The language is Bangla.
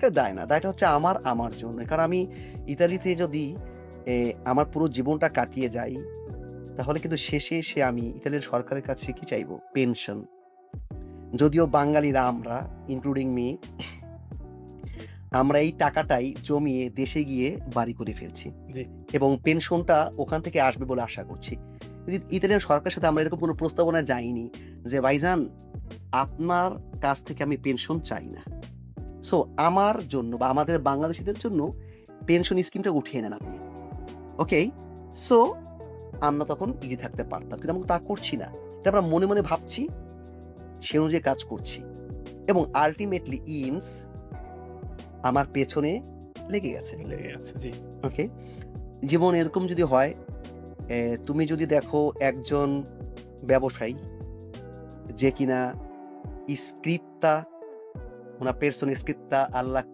সরকার দায় না দায়টা হচ্ছে আমার আমার জন্য। কারণ আমি ইতালিতে যদি আমার পুরো জীবনটা কাটিয়ে যাই তাহলে কিন্তু শেষে এসে আমি ইতালির সরকারের কাছে কি চাইব? পেনশন যদিও বাঙালিরা আমরা ইনক্লুডিং মি আমরা এই টাকাটাই জমিয়ে দেশে গিয়ে বাড়ি করে ফেলছি। এবং পেনশনটা ওখান থেকে আসবে বলে আশা করছি। ইতালিয়ান সরকারের সাথে আমরা এরকম কোনো প্রস্তাবনা যাইনি যে ভাইজান আপনার কাছ থেকে আমি পেনশন চাই না। সো আমার জন্য বা আমাদের বাংলাদেশিদের জন্য পেনশন স্কিমটা উঠিয়ে নেন আপনি। ওকে সো আমরা তখন ইজি থাকতে পারতাম কিন্তু আমরা তা করছি না। এটা আমরা মনে মনে ভাবছি সে অনুযায়ী কাজ করছি। এবং আলটিমেটলি ইমস আমার পেছনে লেগে গেছে। লেগে আছে জি। ওকে জীবন এরকম যদি হয় তুমি যদি দেখো একজন ব্যবসায়ী যে কিনা স্ক্রিপ্তা una persona iscritta alla